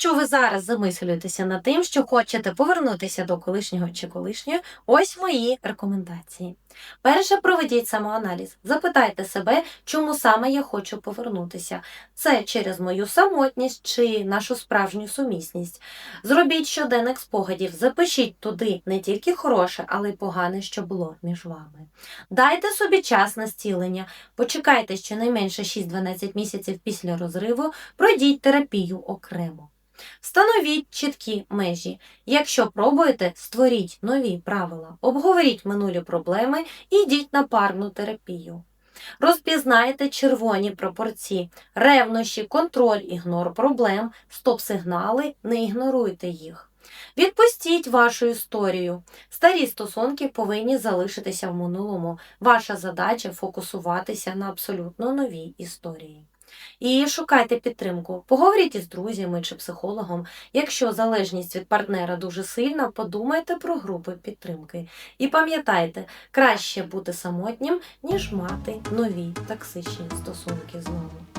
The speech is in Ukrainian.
Якщо ви зараз замислюєтеся над тим, що хочете повернутися до колишнього чи колишньої, ось мої рекомендації. Перше, проведіть самоаналіз. Запитайте себе, чому саме я хочу повернутися. Це через мою самотність чи нашу справжню сумісність. Зробіть щоденник спогадів, запишіть туди не тільки хороше, але й погане, що було між вами. Дайте собі час на зцілення, почекайте щонайменше 6-12 місяців після розриву, пройдіть терапію окремо. Встановіть чіткі межі. Якщо пробуєте, створіть нові правила, обговоріть минулі проблеми і йдіть на парну терапію. Розпізнайте червоні пропорції, ревнощі, контроль, ігнор проблем, стоп-сигнали, не ігноруйте їх. Відпустіть вашу історію. Старі стосунки повинні залишитися в минулому. Ваша задача фокусуватися на абсолютно новій історії. І шукайте підтримку. Поговоріть із друзями чи психологом. Якщо залежність від партнера дуже сильна, подумайте про групи підтримки. І пам'ятайте, краще бути самотнім, ніж мати нові токсичні стосунки знову.